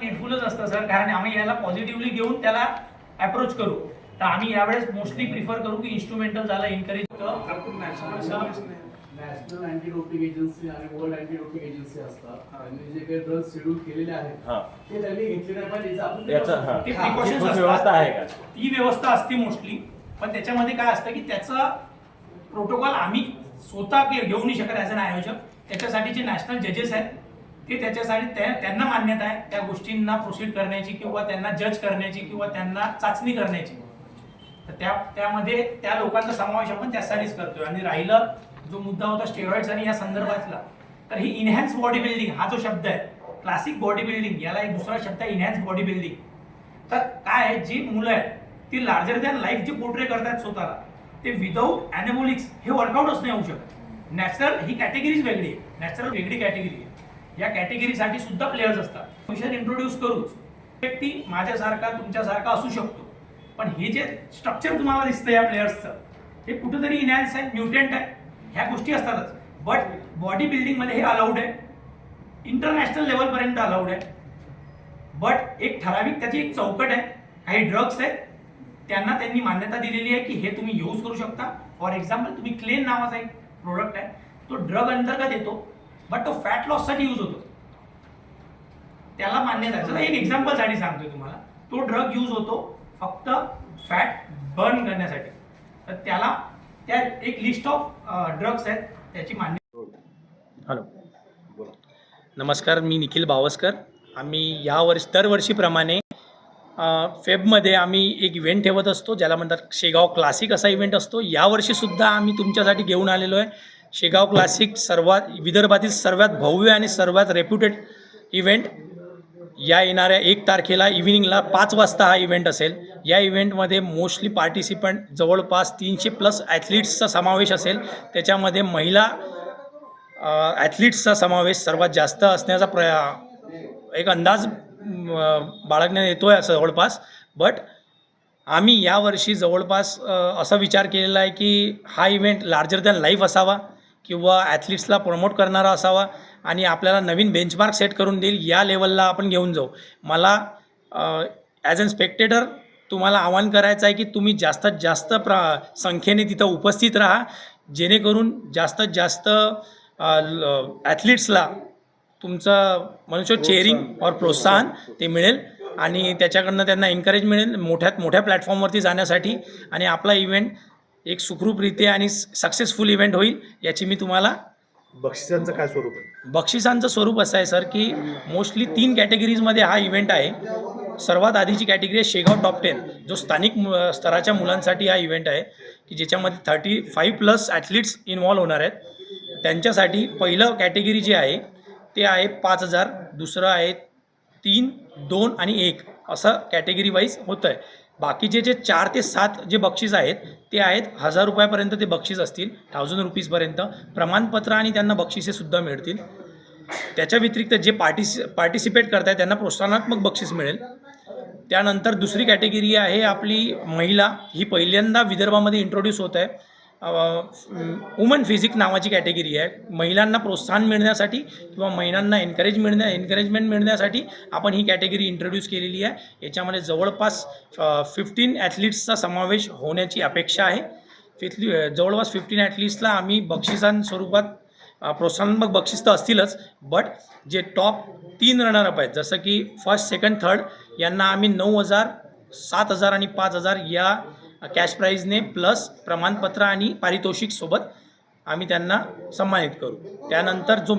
नेटफुलच असतं सर कारण आम्ही याला पॉझिटिव्हली घेऊन त्याला अप्रोच करू. तर आम्ही यावेळेस मोस्टली प्रिफर करू की इन्स्ट्रुमेंटल झालं encourage national anti doping agency आणि वर्ल्ड अँटी डोपिंग एजन्सी असतात त्यांनी जे काही ड्रग्ज शेड्यूल केलेले आहेत हा. ते त्यांनी घेतले नाही पाहिजे आपण हा. ते. व्यवस्था आहे का? ती व्यवस्था असते मोस्टली पण त्याच्यामध्ये काय असतं की त्याचा प्रोटोकॉल आम्ही स्वतः के- घेऊ नाही शकत ॲज अन आयोजक. त्याच्यासाठी जे नॅशनल जजेस आहेत ते त्याच्यासाठी त्यांना मान्यता आहे. त्या गोष्टींना प्रोसीड करण्याची किंवा त्यांना जज करण्याची किंवा त्यांना चाचणी करण्याची. तर त्या त्यामध्ये त्या लोकांचा समावेश आपण त्यासाठीच करतोय. आणि राहिलं जो मुद्दा होता स्टेरॉइड्स आणि या संदर्भातला तर ही इन्हॅन्स बॉडी बिल्डिंग हा जो शब्द आहे क्लासिक बॉडी बिल्डिंग याला एक दुसरा शब्द आहे इन्हॅन्स बॉडी बिल्डिंग तर काय आहे? जी मुलं आहेत ती लार्जर दॅन लाईफ जे पोर्ट्रे करतात स्वतःला ते विदाऊट अॅनेमोलिक्स हे वर्कआउटच नाही होऊ शकत. नॅचरल ही कॅटेगरीज वेगळी आहे. नॅचरल वेगळी कॅटेगरी आहे. या कॅटेगरीसाठी सुद्धा प्लेयर्स असतात. मिशन इंट्रोड्यूस करूच व्यक्ती माझ्यासारखा तुमच्यासारखा असू शकतो. पण हे जे स्ट्रक्चर तुम्हाला दिसतं या प्लेयर्सचं हे कुठंतरी इनॅन्स आहे म्युटंट आहे. ह्या गोष्टी असतातच. बट बॉडी बिल्डिंगमध्ये हे अलाउड आहे. इंटरनॅशनल लेवलपर्यंत अलाउड आहे. बट एक ठराविक त्याची एक चौकट आहे. काही ड्रग्स आहेत. त्यांना त्यांनी मान्यता दिलेली आहे की हे तुम्ही यूज करू शकता. फॉर एक्झाम्पल तुम्ही क्लेन नावाचा एक प्रोडक्ट आहे. तो ड्रग अंतर्गत येतो. बट तो फॅट लॉससाठी यूज होतो. त्याला मान्यता आहे. एक एक्झाम्पलसाठी सांगतोय तुम्हाला. तो ड्रग यूज होतो फक्त फॅट बर्न करण्यासाठी. तर त्याला त्या एक लिस्ट ऑफ ड्रग्स आहेत त्याची मान्य हॅलो नमस्कार मी निखिल बावस्कर. आम्ही यावर्षी दरवर्षीप्रमाणे फेबमध्ये आम्ही एक इव्हेंट ठेवत असतो ज्याला म्हणतात शेगाव क्लासिक असा इव्हेंट असतो. यावर्षीसुद्धा आम्ही तुमच्यासाठी घेऊन आलेलो आहे. शेगाव क्लासिक सर्वात विदर्भातील सर्वात भव्य आणि सर्वात रेप्युटेड इव्हेंट या येणाऱ्या एक तारखेला इव्हिनिंगला पाच वाजता हा इव्हेंट असेल. या इव्हेंटमध्ये मोस्टली पार्टिसिपंट जवळपास तीनशे प्लस ॲथलीट्सचा समावेश असेल. त्याच्यामध्ये महिला ॲथलीट्सचा समावेश सर्वात जास्त असण्याचा प्र एक अंदाज बाळगण्यात येतो आहे असं जवळपास. बट आम्ही यावर्षी जवळपास असा विचार केलेला आहे की हा इव्हेंट लार्जर दॅन लाईफ असावा. किंवा ॲथलीट्सला प्रमोट करणारा असावा आणि आपल्याला नवीन बेंचमार्क सेट करून देईल या लेवलला आपण घेऊन जाऊ. मला ॲज अन स्पेक्टेटर तुम्हाला आवाहन करायचं आहे की तुम्ही जास्तीत जास्त प्र संख्येने तिथं उपस्थित राहा. जेणेकरून जास्तीत जास्त ॲथलीट्सला तुमचं म्हणू चेअरिंग और प्रोत्साहन ते मिळेल. आणि त्याच्याकडनं त्यांना एनकरेज मिळेल मोठ्यात मोठ्या प्लॅटफॉर्मवरती जाण्यासाठी. आणि आपला इव्हेंट एक सुखरूपरित्या आणि सक्सेसफुल इव्हेंट होईल याची मी तुम्हाला बक्षिसांचं काय स्वरूप आहे? बक्षिसांचं स्वरूप असं आहे सर की मोस्टली तीन कॅटेगरीजमध्ये हा इव्हेंट आहे. सर्वात आधीची कॅटेगरी आहे शेगाव टॉप टेन जो स्थानिक स्तराच्या मुलांसाठी हा इव्हेंट आहे की ज्याच्यामध्ये thirty five plus athletes involve होणार आहेत. त्यांच्यासाठी पहिलं कॅटेगरी जे आहे ते आहे पाच हजार दुसरं आहे तीन दोन आणि एक असं कॅटेगरी वाईज होतं आहे बाकीचे जे चार ते सात जे बक्षीस आहेत ते आहेत हजार रुपयापर्यंत ते बक्षीस असतील थाउजंड रुपीजपर्यंत. प्रमाणपत्र आणि त्यांना बक्षिसेसुद्धा मिळतील. त्याच्या व्यतिरिक्त जे पार्टिसि पार्टिसिपेट करत आहेत त्यांना प्रोत्साहनात्मक बक्षीस मिळेल. त्यानंतर दुसरी कॅटेगरी आहे आपली महिला. ही पहिल्यांदा विदर्भामध्ये इंट्रोड्यूस होत आहे. वुमन फिजिक नावाची कॅटेगरी आहे. महिलांना प्रोत्साहन मिळण्यासाठी किंवा महिलांना एनकरेज मिळण्या एनकरेजमेंट मिळण्यासाठी आपण ही कॅटेगरी इंट्रोड्यूस केलेली आहे. याच्यामध्ये जवळपास फिफ्टीन ॲथलीट्सचा समावेश होण्याची अपेक्षा आहे. फिथली जवळपास फिफ्टीन ॲथलीट्सला आम्ही बक्षिसांस्वरूपात स्वरूपात प्रोत्साहनात्मक बक्षीस तर असतीलच बट जे टॉप तीन रनरअप आहेत जसं की फर्स्ट सेकंड थर्ड यांना आम्ही नऊ हजार सात हजार आणि पाच हजार या कॅश प्राईजने प्लस प्रमाणपत्र आणि पारितोषिक सोबत आम्ही त्यांना सन्मानित करू. त्यानंतर जो